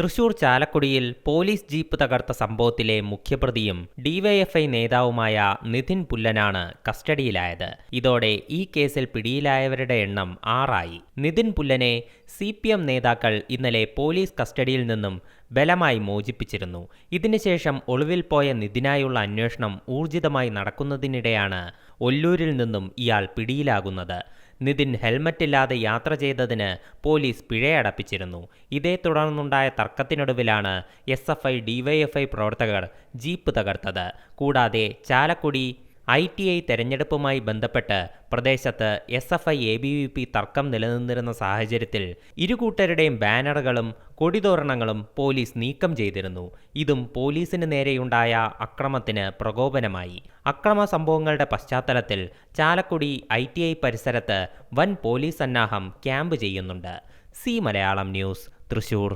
തൃശൂർ ചാലക്കുടിയിൽ police jeep തകർത്ത സംഭവത്തിലെ മുഖ്യപ്രതിയും DYFI നേതാവുമായ നിതിൻ പുല്ലനാണ് കസ്റ്റഡിയിലായത്. ഇതോടെ ഈ കേസിൽ പിടിയിലായവരുടെ എണ്ണം ആറായി. നിതിൻ പുല്ലനെ സി നേതാക്കൾ ഇന്നലെ പോലീസ് കസ്റ്റഡിയിൽ നിന്നും ബലമായി മോചിപ്പിച്ചിരുന്നു. ഇതിനുശേഷം ഒളിവിൽ പോയ നിതിനായുള്ള അന്വേഷണം ഊർജിതമായി നടക്കുന്നതിനിടെയാണ് ഒല്ലൂരിൽ നിന്നും ഇയാൾ പിടിയിലാകുന്നത്. നിതിൻ ഹെൽമറ്റില്ലാതെ യാത്ര ചെയ്തതിന് പോലീസ് പിഴയടപ്പിച്ചിരുന്നു. ഇതേ തുടർന്നുണ്ടായ തർക്കത്തിനൊടുവിലാണ് എസ് എഫ് ഐ ഡിവൈഎഫ്ഐ പ്രവർത്തകർ ജീപ്പ് തകർത്തത്. കൂടാതെ ചാലക്കുടി ഐ ടി ഐ തെരഞ്ഞെടുപ്പുമായി ബന്ധപ്പെട്ട് പ്രദേശത്ത് S F I A B V P തർക്കം നിലനിന്നിരുന്ന സാഹചര്യത്തിൽ ഇരുകൂട്ടരുടെയും ബാനറുകളും കൊടിതോരണങ്ങളും പോലീസ് നീക്കം ചെയ്തിരുന്നു. ഇതും പോലീസിന് നേരെയുണ്ടായ അക്രമത്തിന് പ്രകോപനമായി. അക്രമ സംഭവങ്ങളുടെ പശ്ചാത്തലത്തിൽ ചാലക്കുടി ഐ ടി ഐ പരിസരത്ത് വൻ പോലീസ് സന്നാഹം ക്യാമ്പ് ചെയ്യുന്നുണ്ട്. C Malayalam news Thrissur.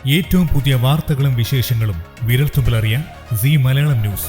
ഏറ്റവും പുതിയ വാർത്തകളും വിശേഷങ്ങളും വിരൽത്തുമ്പിലറിയാൻ സി മലയാളം ന്യൂസ്.